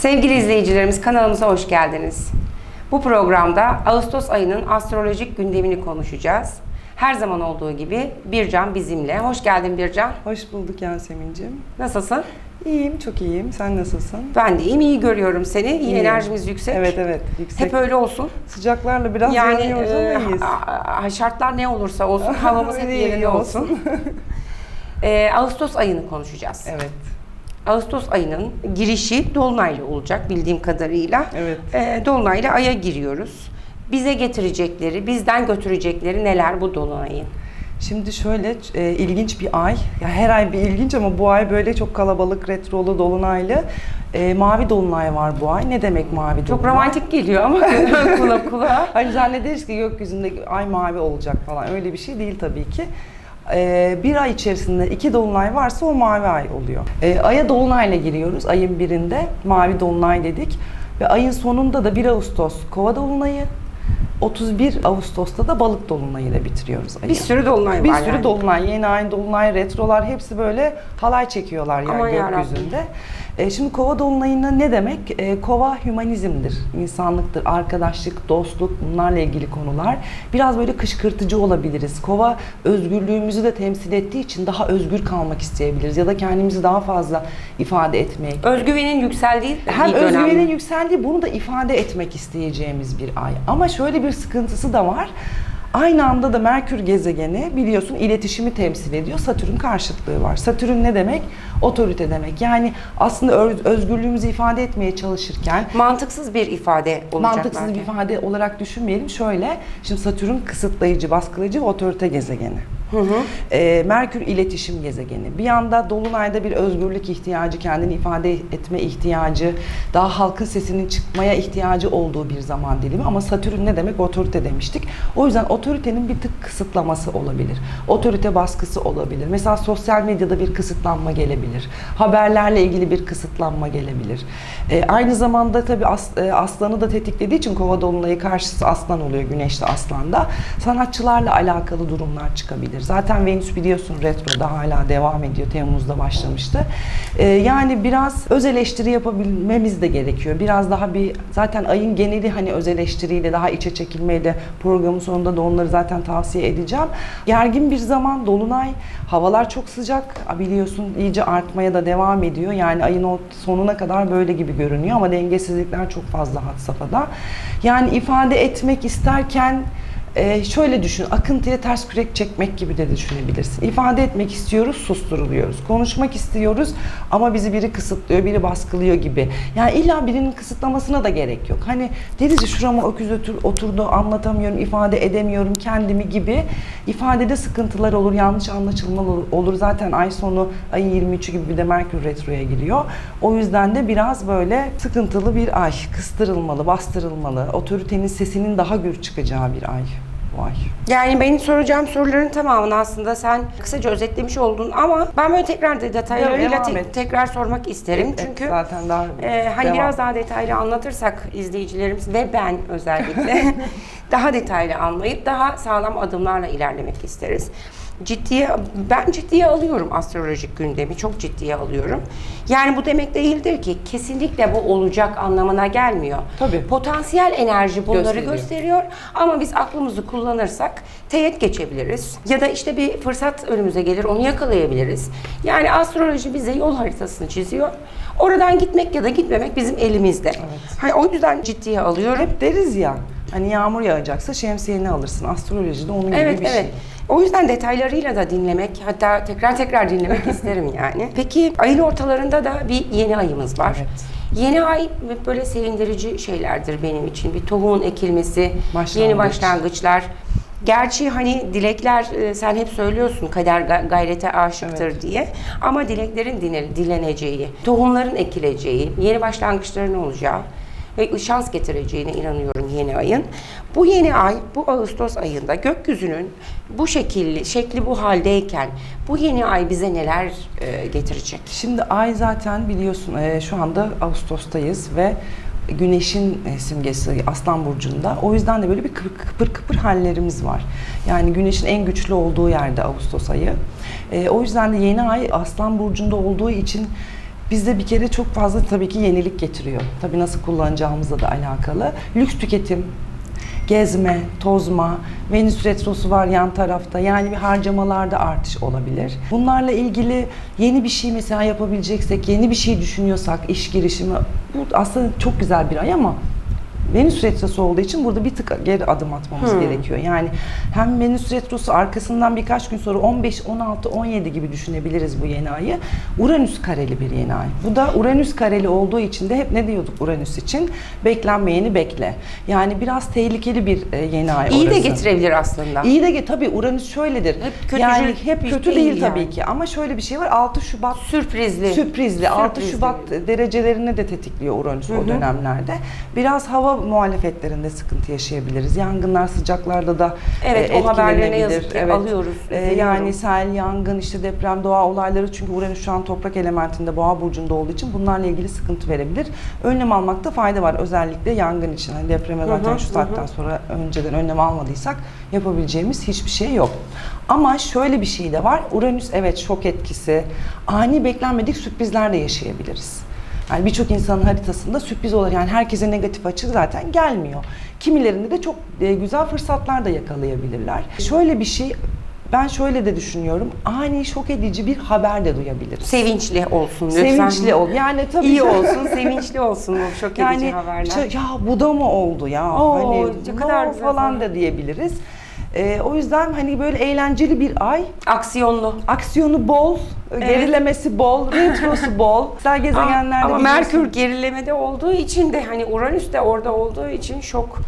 Sevgili izleyicilerimiz kanalımıza hoş geldiniz. Bu programda Ağustos ayının astrolojik gündemini konuşacağız. Her zaman olduğu gibi Bircan bizimle. Hoş geldin Bircan. Hoş bulduk Yasemin'cim. Nasılsın? İyiyim, çok iyiyim. Sen nasılsın? Ben de iyiyim, iyi görüyorum seni. İyi enerjimiz yüksek. Evet evet, yüksek. Hep öyle olsun. Sıcaklarla biraz yani yanıyoruz e, ama iyiyiz. ha- şartlar ne olursa olsun havamız hep yerinde iyi olsun. E, Ağustos ayını konuşacağız. evet, Ağustos ayının girişi Dolunay'la olacak bildiğim kadarıyla. evet. E, Dolunay'la Ay'a giriyoruz. Bize getirecekleri, bizden götürecekleri neler bu Dolunay'ın? Şimdi şöyle e, ilginç bir ay. Ya her ay bir ilginç ama bu ay böyle çok kalabalık, retrolu, dolunaylı. E, mavi dolunay var bu ay. Ne demek mavi Çok dolunay? romantik geliyor ama kula kulağa. Hani zannederiz ki gökyüzünde ay mavi olacak falan. Öyle bir şey değil tabii ki. Ee, bir ay içerisinde iki dolunay varsa o mavi ay oluyor. Ee, aya dolunayla giriyoruz. Ayın birinde mavi dolunay dedik. Ve ayın sonunda da 1 Ağustos kova dolunayı, 31 Ağustos'ta da balık dolunayıyla bitiriyoruz ayı. Bir sürü Dolunay Bir var sürü yani. dolunay, yeni ay dolunay, retrolar hepsi böyle halay çekiyorlar Aman yani yarabbim. E, şimdi kova dolunayına ne demek? E, kova hümanizmdir, insanlıktır, arkadaşlık, dostluk bunlarla ilgili konular. Biraz böyle kışkırtıcı olabiliriz. Kova özgürlüğümüzü de temsil ettiği için daha özgür kalmak isteyebiliriz ya da kendimizi daha fazla ifade etmek, Özgüvenin yükseldiği hem bir dönem. özgüvenin yükseldiği bunu da ifade etmek isteyeceğimiz bir ay. Ama şöyle bir sıkıntısı da var. Aynı anda da Merkür gezegeni biliyorsun iletişimi temsil ediyor. Satürn karşıtlığı var. Satürn ne demek? Otorite demek. Yani aslında öz- özgürlüğümüzü ifade etmeye çalışırken Mantıksız bir ifade olacak mantıksız belki. bir ifade olarak düşünmeyelim. Şöyle, şimdi Satürn kısıtlayıcı, baskılayıcı ve otorite gezegeni. Ee, Merkür iletişim gezegeni. Bir yanda Dolunay'da bir özgürlük ihtiyacı, kendini ifade etme ihtiyacı, daha halkın sesinin çıkmaya ihtiyacı olduğu bir zaman dilimi. Ama Satürn ne demek? Otorite demiştik. O yüzden otoritenin bir tık kısıtlaması olabilir. Otorite baskısı olabilir. Mesela sosyal medyada bir kısıtlanma gelebilir. Haberlerle ilgili bir kısıtlanma gelebilir. Ee, aynı zamanda tabii as- e, aslanı da tetiklediği için kova dolunayı karşısı aslan oluyor güneşli aslanda. Sanatçılarla alakalı durumlar çıkabilir. Zaten Venüs biliyorsun retroda hala devam ediyor. Temmuz'da başlamıştı. Ee, yani biraz öz eleştiri yapabilmemiz de gerekiyor. Biraz daha bir zaten ayın geneli hani öz eleştiriyle daha içe çekilmeyle programın sonunda da onları zaten tavsiye edeceğim. Gergin bir zaman dolunay. Havalar çok sıcak biliyorsun iyice artmaya da devam ediyor. Yani ayın sonuna kadar böyle gibi görünüyor ama dengesizlikler çok fazla had safhada. Yani ifade etmek isterken ee, şöyle düşün, akıntıya ters kürek çekmek gibi de düşünebilirsin. İfade etmek istiyoruz, susturuluyoruz. Konuşmak istiyoruz ama bizi biri kısıtlıyor, biri baskılıyor gibi. Yani illa birinin kısıtlamasına da gerek yok. Hani deriz ya şurama öküz otur, oturdu, anlatamıyorum, ifade edemiyorum kendimi gibi. İfadede sıkıntılar olur, yanlış anlaşılma olur. olur. Zaten ay sonu, ayın 23'ü gibi bir de Merkür Retro'ya giriyor. O yüzden de biraz böyle sıkıntılı bir ay, kıstırılmalı, bastırılmalı, otoritenin sesinin daha gür çıkacağı bir ay. Bu ay. Yani benim soracağım soruların tamamını aslında sen kısaca özetlemiş oldun ama ben böyle tekrar de detaylarıyla te- et. tekrar sormak isterim. Evet, Çünkü zaten daha e, hani devam. biraz daha detaylı anlatırsak izleyicilerimiz ve ben özellikle daha detaylı anlayıp daha sağlam adımlarla ilerlemek isteriz. Ciddiye ben ciddiye alıyorum astrolojik gündemi çok ciddiye alıyorum. Yani bu demek değildir ki kesinlikle bu olacak anlamına gelmiyor. Tabii. Potansiyel enerji bunları Gösteriyor. gösteriyor ama biz aklımızı kullanırsak teğet geçebiliriz. Ya da işte bir fırsat önümüze gelir onu yakalayabiliriz. Yani astroloji bize yol haritasını çiziyor. Oradan gitmek ya da gitmemek bizim elimizde. Hani o yüzden ciddiye alıyorum. Hep deriz ya, hani yağmur yağacaksa şemsiyeni alırsın. Astrolojide onun gibi Evet bir evet. şey. O yüzden detaylarıyla da dinlemek, hatta tekrar tekrar dinlemek isterim yani. Peki ayın ortalarında da bir yeni ayımız var. Evet. Yeni ay böyle sevindirici şeylerdir benim için. Bir tohumun ekilmesi, Başlangıç. yeni başlangıçlar. Gerçi hani dilekler e, sen hep söylüyorsun kader ga- gayrete aşıktır diye. Ama dileklerin dileneceği, tohumların ekileceği, yeni başlangıçların olacağı ve şans getireceğine inanıyorum yeni ayın. Bu yeni ay, bu Ağustos ayında gökyüzünün bu şekilli, şekli bu haldeyken bu yeni ay bize neler e, getirecek? Şimdi ay zaten biliyorsun e, şu anda Ağustos'tayız ve Güneşin e, simgesi Aslan Burcu'nda. O yüzden de böyle bir kıpır kıpır, kıpır hallerimiz var. Yani Güneşin en güçlü olduğu yerde Ağustos ayı. E, o yüzden de yeni ay Aslan Burcu'nda olduğu için Bizde bir kere çok fazla tabii ki yenilik getiriyor. Tabii nasıl kullanacağımızla da alakalı. Lüks tüketim, gezme, tozma, Venüs retrosu var yan tarafta. Yani bir harcamalarda artış olabilir. Bunlarla ilgili yeni bir şey mesela yapabileceksek, yeni bir şey düşünüyorsak, iş girişimi bu aslında çok güzel bir ay ama Venüs retrosu olduğu için burada bir tık geri adım atmamız Hmm. gerekiyor. Yani hem Venüs retrosu arkasından birkaç gün sonra 15, 16, 17 gibi düşünebiliriz bu yeni ayı. Uranüs kareli bir yeni ay. Bu da Uranüs kareli olduğu için de hep ne diyorduk Uranüs için? Beklenmeyeni bekle. Yani biraz tehlikeli bir e, yeni ay İyi de getirebilir aslında. İyi de tabii Uranüs şöyledir. Hep kötücül yani hep kötü değil değil, tabii yani. ki ama şöyle bir şey var 6 Şubat Sürprizli. Sürprizli. 6 Sürprizli. Şubat derecelerine de tetikliyor Uranüs o dönemlerde. Biraz hava muhalefetlerinde sıkıntı yaşayabiliriz. Yangınlar sıcaklarda da Evet, e, o haberleri ne yazık ki alıyoruz, E, yani sel, yangın, işte deprem, doğa olayları çünkü Uranüs şu an toprak elementinde boğa burcunda olduğu için bunlarla ilgili sıkıntı verebilir. Önlem almakta fayda var. Özellikle yangın için. Hani depreme zaten hı, şu hı saatten sonra önceden önlem almadıysak yapabileceğimiz hiçbir şey yok. Ama şöyle bir şey de var. Uranüs evet şok etkisi, ani beklenmedik sürprizler de yaşayabiliriz. Yani birçok insanın haritasında sürpriz olur. Yani herkese negatif açı zaten gelmiyor. Kimilerinde de çok e, güzel fırsatlar da yakalayabilirler. Şöyle bir şey ben şöyle de düşünüyorum. Ani şok edici bir haber de duyabiliriz. Sevinçli olsun lütfen. Sevinçli ol. Yani tabii İyi olsun, sevinçli olsun o şok edici yani haberler. ç- ya bu da mı oldu ya? Oo, hani ne kadar falan. da diyebiliriz. Ee, o yüzden hani böyle eğlenceli bir ay. Aksiyonlu. Aksiyonu bol, gerilemesi bol, retrosu bol. Güzel gezegenlerde Ama biliyorsun- Merkür gerilemede olduğu için de hani Uranüs de orada olduğu için şok.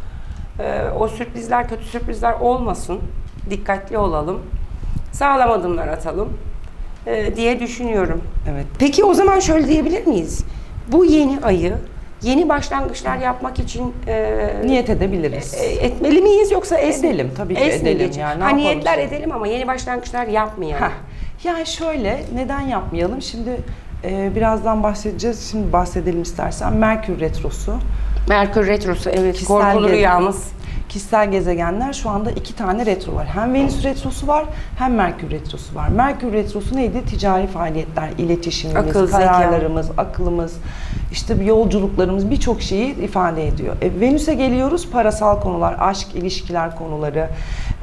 Ee, o sürprizler kötü sürprizler olmasın. Dikkatli olalım. Sağlam adımlar atalım ee, diye düşünüyorum. Evet. Peki o zaman şöyle diyebilir miyiz? Bu yeni ayı yeni başlangıçlar yapmak için e, Niyet edebiliriz. e, etmeli miyiz yoksa es Edelim, tabii ki es edelim geçelim? yani, Ha, yapalım niyetler şimdi? edelim ama yeni başlangıçlar yapmayalım. Heh. Yani şöyle neden yapmayalım? Şimdi e, birazdan bahsedeceğiz. Şimdi bahsedelim istersen. Merkür retrosu. Merkür retrosu evet Kişisel korkulu rüyamız. Kişisel gezegenler şu anda iki tane retro var. Hem Venüs retrosu var hem Merkür retrosu var. Merkür retrosu neydi? Ticari faaliyetler, iletişimimiz, Akıl, zeka. kararlarımız, aklımız, işte yolculuklarımız birçok şeyi ifade ediyor. E, Venüs'e geliyoruz parasal konular, aşk, ilişkiler konuları.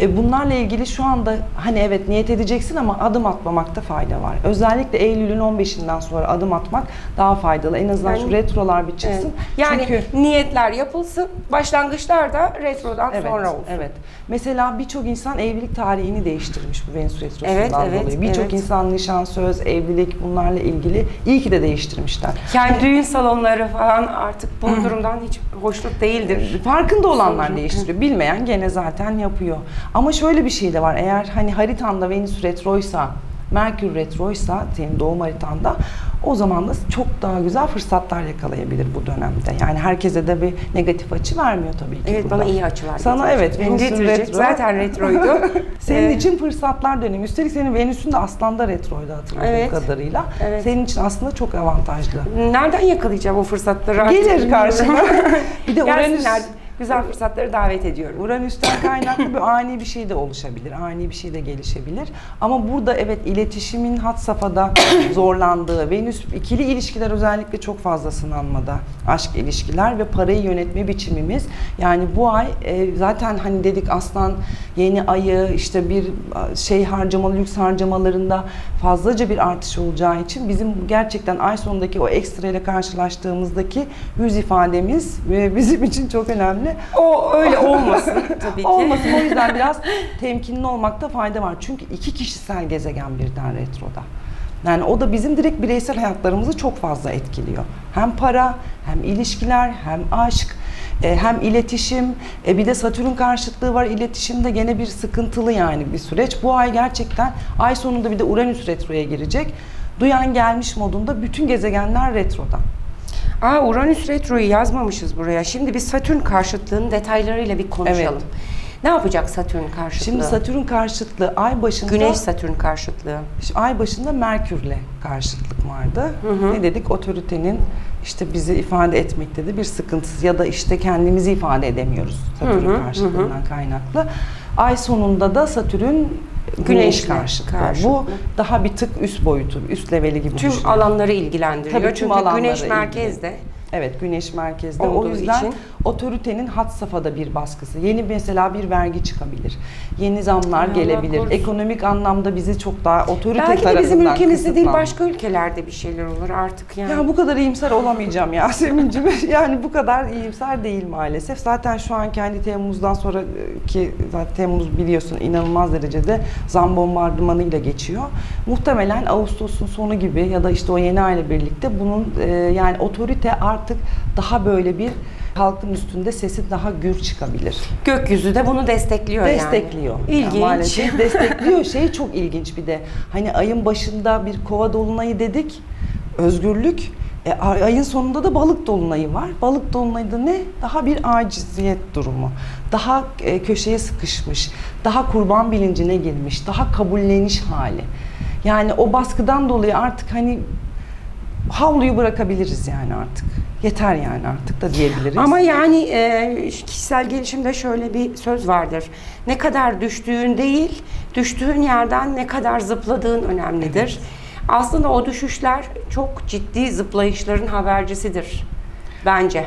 E, bunlarla ilgili şu anda hani evet niyet edeceksin ama adım atmamakta fayda var. Özellikle Eylül'ün 15'inden sonra adım atmak daha faydalı. En azından şu Yani- retrolar bir çıksın. Evet. Yani Çünkü niyetler yapılsın, başlangıçlar da retrodan Evet, sonra olsun. evet. Mesela birçok insan evlilik tarihini değiştirmiş bu Venüs retrosundan Evet, evet, dolayı. Birçok evet. insan nişan, söz, evlilik bunlarla ilgili iyi ki de değiştirmişler. Yani düğün salonları falan artık bu durumdan hiç hoşnut değildir. Farkında olanlar değiştiriyor. Bilmeyen gene zaten yapıyor. Ama şöyle bir şey de var. Eğer hani haritanda Venüs retroysa, Merkür retroysa senin doğum haritanda o zaman da çok daha güzel fırsatlar yakalayabilir bu dönemde. Yani herkese de bir negatif açı vermiyor tabii ki. Evet burada. bana iyi açılar Sana getirecek. evet Venüs'ün retro. Zaten retroydu. Senin için fırsatlar dönemi. Üstelik senin Venüs'ün de Aslan'da retroydu hatırladığım Evet. kadarıyla. Evet. Senin için aslında çok avantajlı. Nereden yakalayacağım o fırsatları artık Gelir karşına. bir de Uranüs, Gelsinler. Güzel fırsatları davet ediyorum. Uranüs'ten kaynaklı bir ani bir şey de oluşabilir. Ani bir şey de gelişebilir. Ama burada evet iletişimin hat safhada zorlandığı, Venüs ikili ilişkiler özellikle çok fazla sınanmada. Aşk ilişkiler ve parayı yönetme biçimimiz. Yani bu ay e, zaten hani dedik aslan yeni ayı işte bir şey harcamalı, lüks harcamalarında fazlaca bir artış olacağı için bizim gerçekten ay sonundaki o ekstra ile karşılaştığımızdaki yüz ifademiz e, bizim için çok önemli. O öyle olmasın tabii ki. Olmasın o yüzden biraz temkinli olmakta fayda var. Çünkü iki kişisel gezegen birden retroda. Yani o da bizim direkt bireysel hayatlarımızı çok fazla etkiliyor. Hem para, hem ilişkiler, hem aşk, e, hem iletişim. E, bir de Satürn karşıtlığı var. İletişimde gene bir sıkıntılı yani bir süreç. Bu ay gerçekten ay sonunda bir de Uranüs retroya girecek. Duyan gelmiş modunda bütün gezegenler retroda. Aa Uranüs retroyu yazmamışız buraya. Şimdi biz Satürn karşıtlığının detaylarıyla bir konuşalım. Ne yapacak Satürn karşıtlığı? Şimdi Satürn karşıtlığı ay başında Güneş Satürn karşıtlığı. Ay başında Merkür'le karşıtlık vardı. Ne dedik? Otoritenin işte bizi ifade etmekte de bir sıkıntısı ya da işte kendimizi ifade edemiyoruz Satürn karşıtlığından kaynaklı. Ay sonunda da Satürn güneş karşıtı. karşıtı. Bu daha bir tık üst boyutu, üst leveli gibi Tüm alanları ilgilendiriyor. Tabii tüm Çünkü alanları güneş merkezde. Evet, güneş merkezde. Olduğu o yüzden için- otoritenin hat safhada bir baskısı. Yeni mesela bir vergi çıkabilir. Yeni zamlar Allah gelebilir. korusun. Ekonomik anlamda bizi çok daha otorite Belki de tarafından bizim ülkemizde değil başka ülkelerde bir şeyler olur artık yani. Ya bu kadar iyimser olamayacağım Yasemin'cim. yani bu kadar iyimser değil maalesef. Zaten şu anki hani Temmuz'dan sonraki zaten Temmuz biliyorsun inanılmaz derecede zam bombardımanıyla geçiyor. Muhtemelen Ağustos'un sonu gibi ya da işte o yeni ayla birlikte bunun e, yani otorite artık daha böyle bir halkın üstünde sesi daha gür çıkabilir. Gökyüzü de bunu destekliyor, Destekliyor. yani. İlginç. Yani maalesef destekliyor. Şey çok ilginç bir de. Hani ayın başında bir kova dolunayı dedik. Özgürlük. E, ay- ayın sonunda da balık dolunayı var. Balık dolunayı da ne? Daha bir aciziyet durumu. Daha e, köşeye sıkışmış. Daha kurban bilincine girmiş. Daha kabulleniş hali. Yani o baskıdan dolayı artık hani havluyu bırakabiliriz yani artık. Yeter yani artık da diyebiliriz. Ama yani e, kişisel gelişimde şöyle bir söz vardır. Ne kadar düştüğün değil, düştüğün yerden ne kadar zıpladığın önemlidir. Aslında o düşüşler çok ciddi zıplayışların habercisidir. Bence.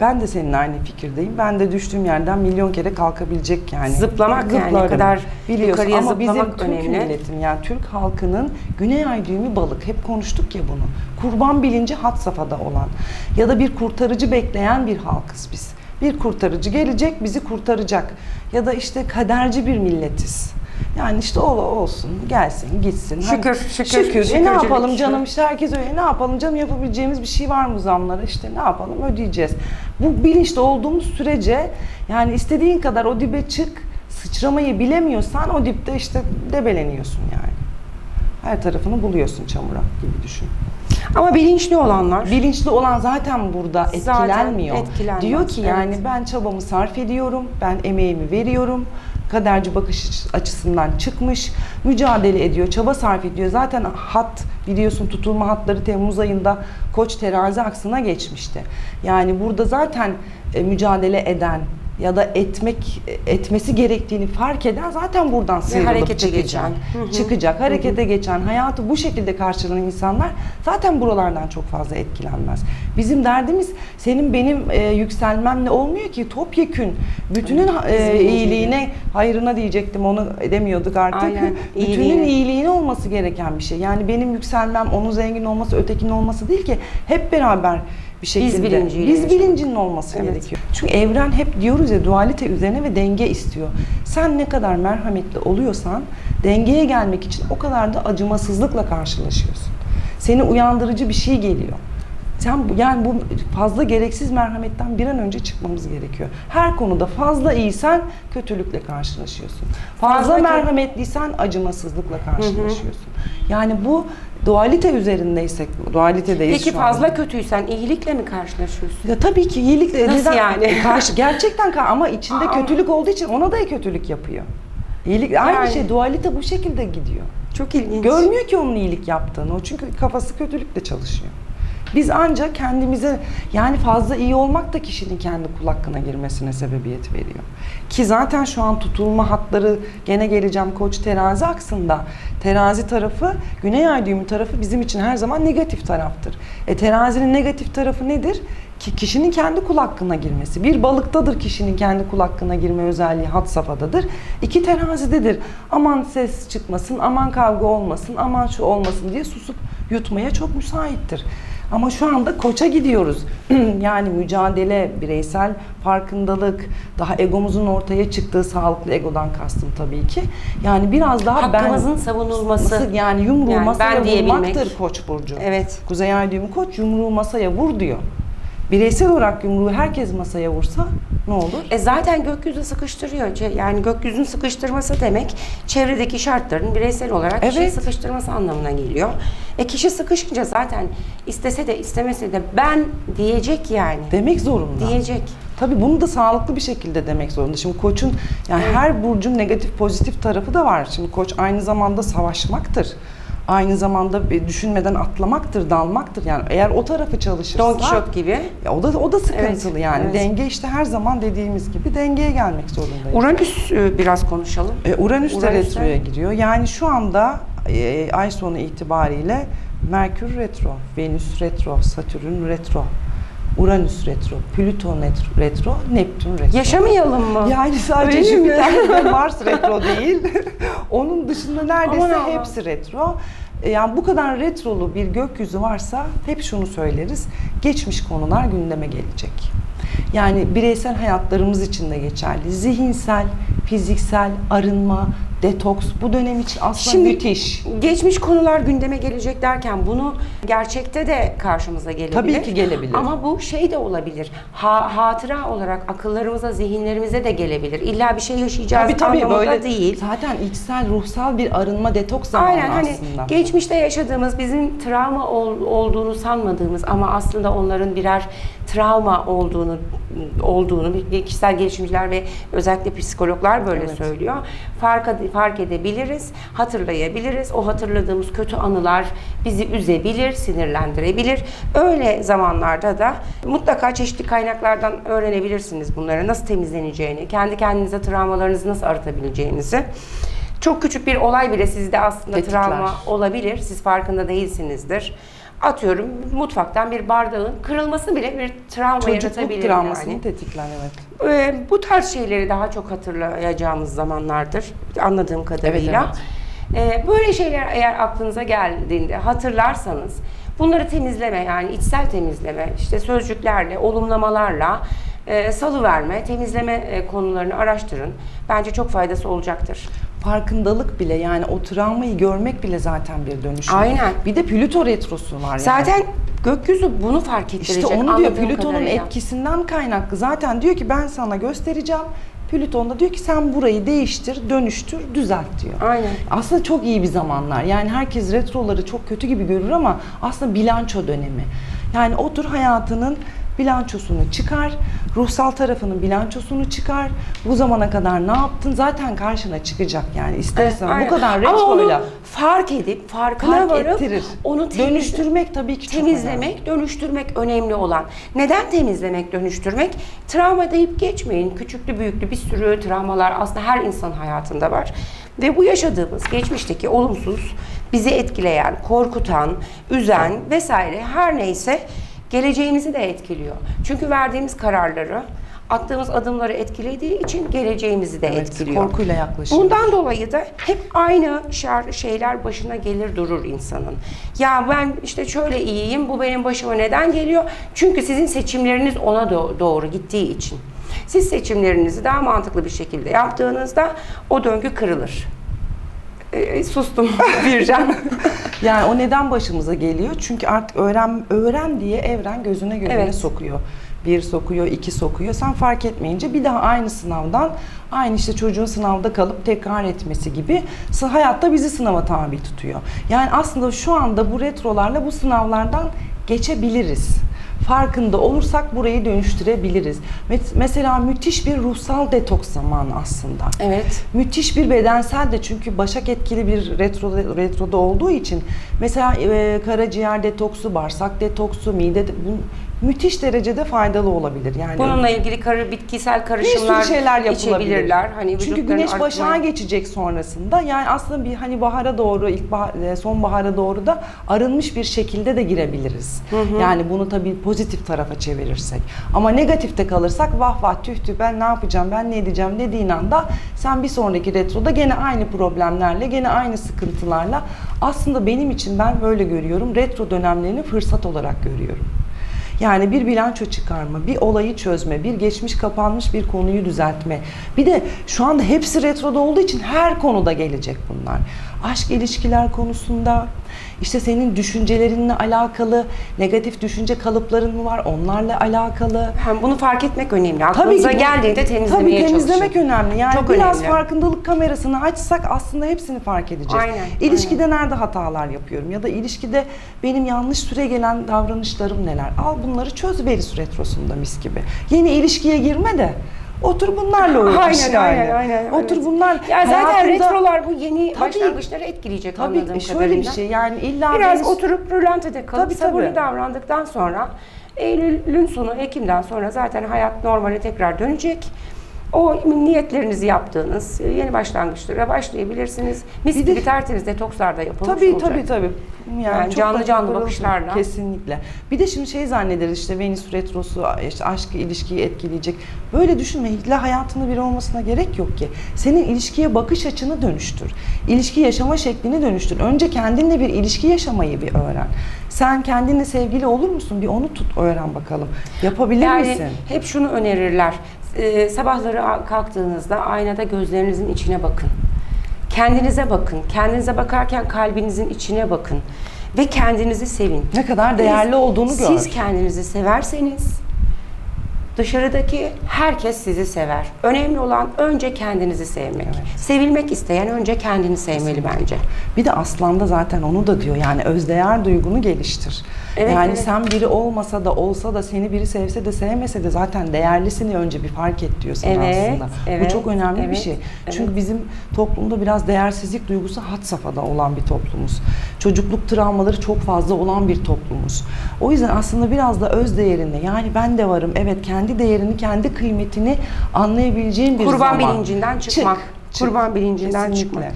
Ben de senin aynı fikirdeyim. Ben de düştüğüm yerden milyon kere kalkabilecek yani. Zıplamak yani, ne Zıplarım. kadar Biliyorsun ama bizim zıplamak Türk önemli. milletin yani Türk halkının güney ay düğümü balık. Hep konuştuk ya bunu. Kurban bilinci had safhada olan ya da bir kurtarıcı bekleyen bir halkız biz. Bir kurtarıcı gelecek bizi kurtaracak. Ya da işte kaderci bir milletiz. Yani işte ol olsun, gelsin, gitsin. Şükür, Hani- şükür, Şükür. E ne yapalım canım işte herkes öyle. Ne yapalım canım yapabileceğimiz bir şey var mı zamlara? İşte ne yapalım ödeyeceğiz. Bu bilinçli olduğumuz sürece yani istediğin kadar o dibe çık. Sıçramayı bilemiyorsan o dipte işte debeleniyorsun yani. Her tarafını buluyorsun çamura gibi düşün. Ama bilinçli olanlar Bilinçli olan zaten burada Zaten etkilenmiyor. etkilenmez, Diyor ki yani evet. ben çabamı sarf ediyorum, ben emeğimi veriyorum. Kaderci bakış açısından çıkmış, mücadele ediyor, çaba sarf ediyor. Zaten hat biliyorsun tutulma hatları Temmuz ayında Koç terazi aksına geçmişti. Yani burada zaten e, mücadele eden ya da etmek etmesi gerektiğini fark eden zaten buradan sıyrılıp harekete çıkacak. geçen. Hı hı. Çıkacak, harekete geçen, hayatı bu şekilde karşılayan insanlar zaten buralardan çok fazla etkilenmez. Bizim derdimiz senin benim e, yükselmemle olmuyor ki topyekün bütünün e, iyiliğine, hayrına diyecektim onu edemiyorduk artık. Aynen, bütünün iyiliğine olması gereken bir şey. Yani benim yükselmem, onun zengin olması, ötekinin olması değil ki hep beraber bir şekilde bilinciyle biz bilincinin olması Evet. gerekiyor. Çünkü evren hep diyoruz ya dualite üzerine ve denge istiyor. Sen ne kadar merhametli oluyorsan dengeye gelmek için o kadar da acımasızlıkla karşılaşıyorsun. Seni uyandırıcı bir şey geliyor. Sen yani bu fazla gereksiz merhametten bir an önce çıkmamız gerekiyor. Her konuda fazla iyisen kötülükle karşılaşıyorsun. Fazla, Fazla merhametliysen acımasızlıkla karşılaşıyorsun. Yani bu dualite üzerindeysek, dualitedeyiz Peki şu anda. fazla kötüysen iyilikle mi karşılaşıyorsun? Ya tabii ki iyilikle Nasıl neden- yani? Karşı gerçekten ama içinde Ama- kötülük olduğu için ona da kötülük yapıyor. İyilik aynı Yani. şey dualite bu şekilde gidiyor. Çok ilginç. Görmüyor ki onun iyilik yaptığını. O çünkü kafası kötülükle çalışıyor. Biz ancak kendimize yani fazla iyi olmak da kişinin kendi kul hakkına girmesine sebebiyet veriyor. Ki zaten şu an tutulma hatları gene geleceğim koç terazi aksında. Terazi tarafı, güney ay düğümü tarafı bizim için her zaman negatif taraftır. E terazinin negatif tarafı nedir? Ki kişinin kendi kul hakkına girmesi. Bir balıktadır kişinin kendi kul hakkına girme özelliği hat safhadadır. İki terazidedir. Aman ses çıkmasın, aman kavga olmasın, aman şu olmasın diye susup yutmaya çok müsaittir. Ama şu anda koça gidiyoruz. yani mücadele, bireysel farkındalık, daha egomuzun ortaya çıktığı sağlıklı egodan kastım tabii ki. Yani biraz daha Hakkımızın ben savunulması. yani yumruğu Yani masaya vurmaktır koç burcu. Evet. Kuzey Ay düğümü koç yumruğu masaya vur diyor. Bireysel olarak yumruğu herkes masaya vursa ne olur? E zaten gökyüzü sıkıştırıyor. Yani gökyüzünün sıkıştırması demek çevredeki şartların bireysel olarak kişiyi Evet. sıkıştırması anlamına geliyor. E kişi sıkışınca zaten istese de istemese de ben diyecek yani. Demek zorunda. Diyecek. Tabii bunu da sağlıklı bir şekilde demek zorunda. Şimdi koçun yani her burcun negatif pozitif tarafı da var. Şimdi koç aynı zamanda savaşmaktır. aynı zamanda bir düşünmeden atlamaktır, dalmaktır. Yani eğer o tarafı çalışırsa Don Kişot gibi. ya o da o da sıkıntılı Evet, yani. evet. Denge işte her zaman dediğimiz gibi dengeye gelmek zorundayız. Uranüs e, biraz konuşalım. E, Uranüs de retroya giriyor. Yani şu anda e, ay sonu itibariyle Merkür retro, Venüs retro, Satürn retro, Uranüs retro, Plüton retro, Neptün retro. Yaşamayalım mı? Yani sadece Öyle? Jüpiter ve Mars retro değil. Onun dışında neredeyse Aman hepsi retro. E, Yani bu kadar retrolu bir gökyüzü varsa hep şunu söyleriz. Geçmiş konular gündeme gelecek. Yani bireysel hayatlarımız için de geçerli. Zihinsel, fiziksel, arınma, detoks bu dönem için aslında Şimdi müthiş. geçmiş konular gündeme gelecek derken bunu gerçekte de karşımıza gelebilir. Tabii ki gelebilir. Ama bu şey de olabilir. Ha, hatıra olarak akıllarımıza, zihinlerimize de gelebilir. İlla bir şey yaşayacağız Tabii tabii böyle değil. Zaten içsel, ruhsal bir arınma, detoks zamanı Aynen hani aslında. geçmişte yaşadığımız bizim travma ol- olduğunu sanmadığımız ama aslında onların birer travma olduğunu olduğunu kişisel gelişimciler ve özellikle psikologlar böyle Evet. söylüyor. Fark ed- fark edebiliriz, hatırlayabiliriz. O hatırladığımız kötü anılar bizi üzebilir, sinirlendirebilir. Öyle zamanlarda da mutlaka çeşitli kaynaklardan öğrenebilirsiniz bunları nasıl temizleneceğini, kendi kendinize travmalarınızı nasıl aratabileceğinizi. Çok küçük bir olay bile sizde aslında Tetikler. travma olabilir. Siz farkında değilsinizdir. Atıyorum mutfaktan bir bardağın kırılması bile bir travma Çocukluk yaratabilir travmasını yani. tetikler evet. Ee, bu tarz şeyleri daha çok hatırlayacağımız zamanlardır anladığım kadarıyla. Ee, böyle şeyler eğer aklınıza geldiğinde hatırlarsanız bunları temizleme yani içsel temizleme işte sözcüklerle, olumlamalarla e, salıverme, temizleme e, konularını araştırın. Bence çok faydası olacaktır. farkındalık bile yani o travmayı görmek bile zaten bir dönüşüm. Aynen. Bir de Plüto retrosu var yani. Zaten gökyüzü bunu fark ettirecek. işte onu diyor Plüton'un etkisinden kaynaklı. Zaten diyor ki ben sana göstereceğim. Plüton da diyor ki sen burayı değiştir, dönüştür, düzelt diyor. Aynen. Aslında çok iyi bir zamanlar. Yani herkes retroları çok kötü gibi görür ama aslında bilanço dönemi. Yani otur hayatının bilançosunu çıkar, ruhsal tarafının bilançosunu çıkar. Bu zamana kadar ne yaptın? Zaten karşına çıkacak yani. İstersen Aynen. bu kadar retroyla fark edip farkına fark varıp ettirir. onu temizle- Dönüştürmek tabii ki çok temizlemek, dönüştürmek önemli olan. Neden temizlemek, dönüştürmek? Travma deyip geçmeyin. Küçüklü büyüklü bir sürü travmalar aslında her insan hayatında var. Ve bu yaşadığımız geçmişteki olumsuz, bizi etkileyen, korkutan, üzen vesaire her neyse geleceğimizi de etkiliyor. Çünkü verdiğimiz kararları, attığımız adımları etkilediği için geleceğimizi de Evet, etkiliyor. korkuyla yaklaşıyor. Bundan dolayı da hep aynı şeyler başına gelir durur insanın. Ya ben işte şöyle iyiyim, bu benim başıma neden geliyor? Çünkü sizin seçimleriniz ona do- doğru gittiği için. Siz seçimlerinizi daha mantıklı bir şekilde yaptığınızda o döngü kırılır. Ee, sustum Bircan. Yani o neden başımıza geliyor? Çünkü artık öğren öğren diye evren gözüne gözüne Evet. sokuyor. Bir sokuyor, iki sokuyor. Sen fark etmeyince bir daha aynı sınavdan, aynı işte çocuğun sınavda kalıp tekrar etmesi gibi sı- hayatta bizi sınava tabi tutuyor. Yani aslında şu anda bu retrolarla bu sınavlardan geçebiliriz. Farkında olursak burayı dönüştürebiliriz. Mesela müthiş bir ruhsal detoks zamanı aslında. evet. Müthiş bir bedensel de çünkü başak etkili bir retro, retroda olduğu için mesela e, karaciğer detoksu, bağırsak detoksu, mide de- bu müthiş derecede faydalı olabilir. Yani Bununla ilgili karı, bitkisel bir karışımlar sürü şeyler içebilirler. Hani Çünkü güneş başağa artmaya- geçecek sonrasında. Yani aslında bir hani bahara doğru, ilk bah- sonbahara doğru da arınmış bir şekilde de girebiliriz. Yani bunu tabii pozitif tarafa çevirirsek. Ama negatifte kalırsak vah vah tüh tüh ben ne yapacağım, ben ne edeceğim dediğin anda sen bir sonraki retroda gene aynı problemlerle, gene aynı sıkıntılarla aslında benim için ben böyle görüyorum. Retro dönemlerini fırsat olarak görüyorum. Yani bir bilanço çıkarma, bir olayı çözme, bir geçmiş kapanmış bir konuyu düzeltme. Bir de şu anda hepsi retroda olduğu için her konuda gelecek bunlar. Aşk ilişkiler konusunda, işte senin düşüncelerinle alakalı, negatif düşünce kalıpların mı var onlarla alakalı. Hem bunu fark etmek önemli. Tabii Aklınıza ki geldiğinde temizlemeye Tabii temizlemek çalışın. önemli. Yani Çok biraz önemli. farkındalık kamerasını açsak aslında hepsini fark edeceğiz. Aynen, İlişkide nerede hatalar yapıyorum ya da ilişkide benim yanlış süre gelen davranışlarım neler? Al bunları çöz Venüs retrosunda mis gibi. Yeni ilişkiye girme de Otur bunlarla uğraş Aynen, yani. aynen, aynen, Otur evet. bunlar. Ya zaten hayatında- retrolar bu yeni Tabii. başlangıçları etkileyecek Tabii anladığım şöyle kadarıyla. bir şey yani illa Biraz deniz- oturup rölantide kalıp Tabii, sabırlı tabii. davrandıktan sonra Eylül'ün sonu, Ekim'den sonra zaten hayat normale tekrar dönecek. O niyetlerinizi yaptığınız yeni başlangıçlara başlayabilirsiniz. Mis Bir de- gibi tertemiz detokslar da yapılmış Tabii olacak. tabii tabii. Yani çok canlı canlı bakışlarla. Kesinlikle. Bir de şimdi şey zannederiz işte Venüs retrosu işte aşkı ilişkiyi etkileyecek. Böyle düşünme. İlla hayatında biri olmasına gerek yok ki. Senin ilişkiye bakış açını dönüştür. İlişki yaşama şeklini dönüştür. Önce kendinle bir ilişki yaşamayı bir öğren. Sen kendinle sevgili olur musun? Bir onu tut öğren bakalım. Yapabilir Yani misin? hep şunu önerirler. Ee, sabahları kalktığınızda aynada gözlerinizin içine bakın. Kendinize bakın. Kendinize bakarken kalbinizin içine bakın. Ve kendinizi sevin. Ne kadar değerli Siz- olduğunu gör. Siz kendinizi severseniz dışarıdaki herkes sizi sever. Önemli olan önce kendinizi sevmek. Evet. Sevilmek isteyen önce kendini sevmeli bence. Bir de aslanda zaten onu da diyor yani özdeğer duygunu geliştir. Evet, yani evet. sen biri olmasa da olsa da seni biri sevse de sevmese de zaten değerlisini önce bir fark et diyor sana Evet, aslında. Bu evet, çok önemli bir evet, şey. evet. Çünkü bizim toplumda biraz değersizlik duygusu had safhada olan bir toplumuz. Çocukluk travmaları çok fazla olan bir toplumuz. O yüzden aslında biraz da öz değerini yani ben de varım evet kendi değerini kendi kıymetini anlayabileceğin bir Kurban zaman. bilincinden çıkmak. Çık, çık. Kurban bilincinden Kesinlikle. çıkmak.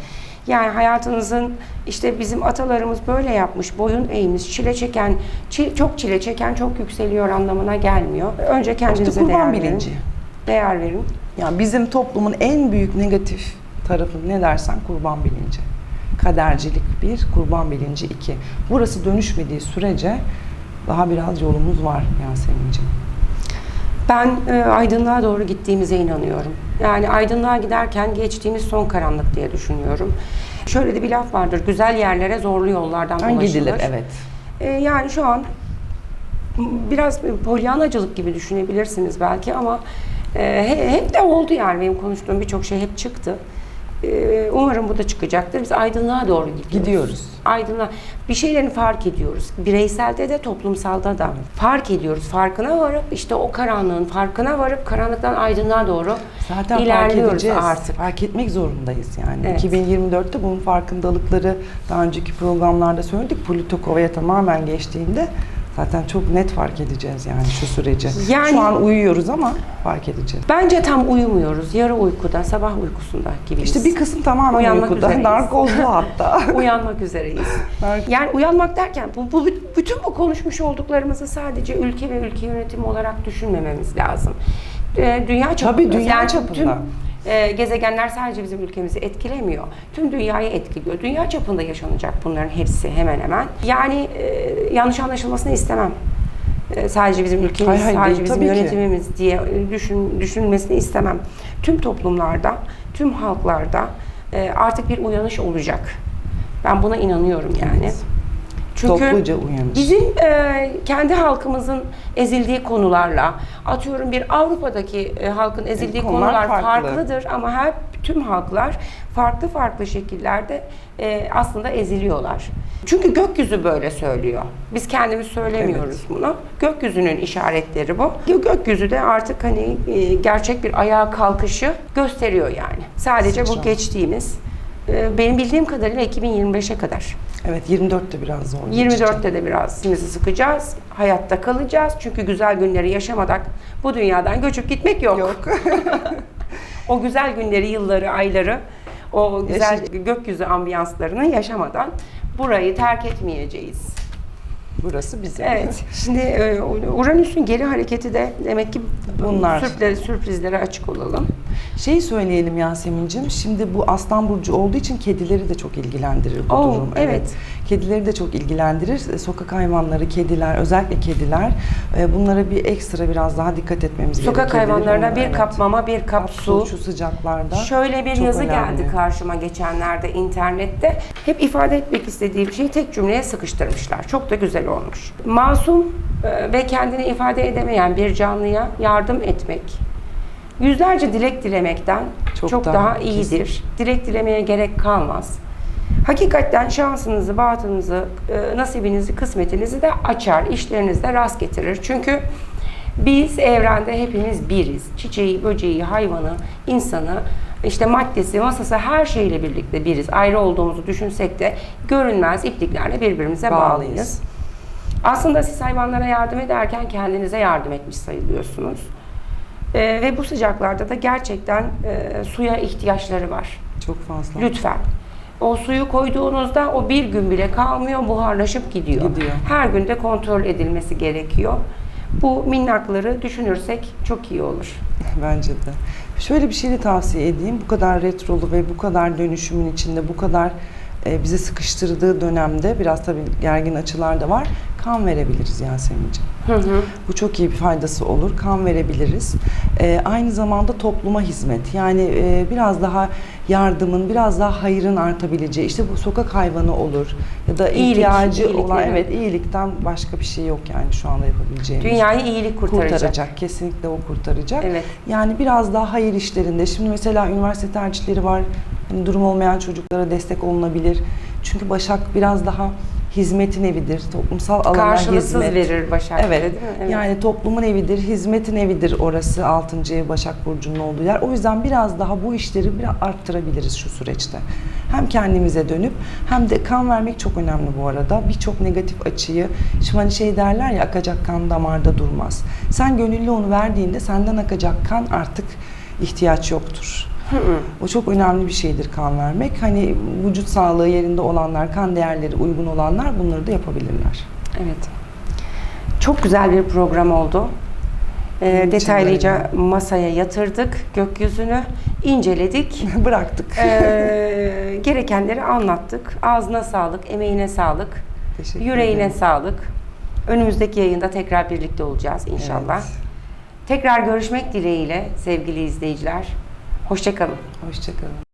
Yani hayatınızın işte bizim atalarımız böyle yapmış, boyun eğmiş, çile çeken, çi- çok çile çeken çok yükseliyor anlamına gelmiyor. Önce kendinize İşte kurban değer bilinci. verin. Değer verin. Yani bizim toplumun en büyük negatif tarafı ne dersen kurban bilinci. Kadercilik bir, kurban bilinci iki. Burası dönüşmediği sürece daha biraz yolumuz var Yasemin'ciğim. Ben e, aydınlığa doğru gittiğimize inanıyorum. Yani aydınlığa giderken geçtiğimiz son karanlık diye düşünüyorum. Şöyle de bir laf vardır, güzel yerlere zorlu yollardan ulaşılır. gidilir evet. E, yani şu an biraz polyanacılık gibi düşünebilirsiniz belki ama e, he- hep de oldu yani benim konuştuğum birçok şey hep çıktı. E, umarım bu da çıkacaktır. Biz aydınlığa doğru gidiyoruz. Gidiyoruz. Aydınlığa. Bir şeylerin fark ediyoruz. Bireyselde de toplumsalda da fark ediyoruz. Farkına varıp işte o karanlığın farkına varıp karanlıktan aydınlığa doğru Zaten fark ilerliyoruz edeceğiz. artık. Fark etmek zorundayız yani. Evet. 2024'te bunun farkındalıkları daha önceki programlarda söyledik. Plüto Kova'ya tamamen geçtiğinde zaten çok net fark edeceğiz yani şu süreci. Yani- Şu an uyuyoruz ama fark edeceğiz. Bence tam uyumuyoruz. Yarı uykuda, sabah uykusunda gibiyiz. İşte bir kısım tamamen Uyanmak uykuda. üzereyiz. Narkozlu hatta. uyanmak üzereyiz. Nark- Yani uyanmak derken bu, bu bütün bu konuşmuş olduklarımızı sadece ülke ve ülke yönetimi olarak düşünmememiz lazım. Ee, dünya çapında. Tabii, dünya çapında. Tüm, e, gezegenler sadece bizim ülkemizi etkilemiyor. Tüm dünyayı etkiliyor. Dünya çapında yaşanacak bunların hepsi hemen hemen. Yani e, yanlış anlaşılmasını istemem. E, sadece bizim ülkemiz, Hayır, hayır, sadece değil, bizim tabii ki. yönetimimiz diye düşün, düşünülmesini istemem. Tüm toplumlarda, tüm halklarda e, artık bir uyanış olacak. Ben buna inanıyorum yani. Evet. Çünkü Topluca uyanış. bizim e, kendi halkımızın ezildiği konularla atıyorum bir Avrupa'daki e, halkın ezildiği konular konular farklı. farklıdır ama her tüm halklar farklı farklı şekillerde e, aslında eziliyorlar. Çünkü gökyüzü böyle söylüyor. Biz kendimiz söylemiyoruz bunu. Gökyüzünün işaretleri bu. Gö- Gökyüzü de artık hani e, gerçek bir ayağa kalkışı gösteriyor yani. Sadece bu Sıçrama. geçtiğimiz e, benim bildiğim kadarıyla 2025'e kadar. Evet 24'te biraz zor. geçecek. 24'te de biraz sinimizi sıkacağız. Hayatta kalacağız. Çünkü güzel günleri yaşamadan bu dünyadan göçüp gitmek yok. Yok. O güzel günleri, yılları, ayları, o güzel Yaşayacağız. gökyüzü ambiyanslarını yaşamadan burayı terk etmeyeceğiz. Burası bizim. Evet. Şimdi e, Uranüs'ün geri hareketi de demek ki Bunlar. sürpriz- sürprizlere açık olalım. Şey söyleyelim Yasemin'cim, şimdi bu Aslan Burcu olduğu için kedileri de çok ilgilendirir bu Oo, durum. evet. Kedileri de çok ilgilendirir. E, Sokak hayvanları, kediler, özellikle kediler e, bunlara bir ekstra biraz daha dikkat etmemiz gerekiyor. Sokak hayvanlarına bir evet. kap mama, bir kap su. Şu sıcaklarda. Şöyle bir çok yazı önemli. geldi karşıma geçenlerde internette. Hep ifade etmek istediğim şeyi tek cümleye sıkıştırmışlar. Çok da güzel olmuş. Masum e, ve kendini ifade edemeyen bir canlıya yardım etmek yüzlerce dilek dilemekten çok, Çok daha, daha iyidir. Dilek dilemeye gerek kalmaz. Hakikaten şansınızı, bahtınızı, e, nasibinizi, kısmetinizi de açar, işlerinizde rast getirir. Çünkü Biz evrende hepimiz biriz. Çiçeği, böceği, hayvanı, insanı, işte maddesi, masası her şeyle birlikte biriz. Ayrı olduğumuzu düşünsek de görünmez ipliklerle birbirimize Bağlıyız. bağlıyız. Aslında siz hayvanlara yardım ederken kendinize yardım etmiş sayılıyorsunuz. Ee, ve bu sıcaklarda da gerçekten e, suya ihtiyaçları var. Çok fazla. Lütfen. O suyu koyduğunuzda o bir gün bile kalmıyor, buharlaşıp gidiyor. Gidiyor. Her gün de kontrol edilmesi gerekiyor. Bu minnakları düşünürsek çok iyi olur. Bence de. Şöyle bir şey de tavsiye edeyim. Bu kadar retrolu ve bu kadar dönüşümün içinde bu kadar e, bizi sıkıştırdığı dönemde biraz tabii gergin açılar da var. Kan verebiliriz Yasemin'ciğim. Hı hı. Bu çok iyi bir faydası olur. Kan verebiliriz. Ee, aynı zamanda topluma hizmet. Yani e, biraz daha yardımın, biraz daha hayırın artabileceği. İşte bu sokak hayvanı olur ya da İyilik, ihtiyacı iyilik olan mi? evet iyilikten başka bir şey yok yani şu anda yapabileceğimiz. Dünyayı iyilik kurtaracak. kurtaracak. Kesinlikle o kurtaracak. Evet. Yani biraz daha hayır işlerinde. Şimdi mesela üniversite tercihleri var. Hani durum olmayan çocuklara destek olunabilir. Çünkü Başak biraz daha hizmetin evidir. Toplumsal alana Karşılıksız hizmet. verir Başak Evet. değil mi? Evet. Yani toplumun evidir, hizmetin evidir orası 6. ev Başak Burcu'nun olduğu yer. O yüzden biraz daha bu işleri biraz arttırabiliriz şu süreçte. Hem kendimize dönüp hem de kan vermek çok önemli bu arada. Birçok negatif açıyı, şimdi hani şey derler ya akacak kan damarda durmaz. Sen gönüllü onu verdiğinde senden akacak kan artık ihtiyaç yoktur. O çok önemli bir şeydir kan vermek. Hani vücut sağlığı yerinde olanlar, kan değerleri uygun olanlar bunları da yapabilirler. Evet. Çok güzel bir program oldu. De detaylıca masaya yatırdık gökyüzünü, inceledik. Bıraktık. Ee, gerekenleri anlattık. Ağzına sağlık, emeğine sağlık, Teşekkür yüreğine ederim. sağlık. Önümüzdeki yayında tekrar birlikte olacağız inşallah. Evet. Tekrar görüşmek dileğiyle sevgili izleyiciler. Hoşçakalın. Hoşçakalın.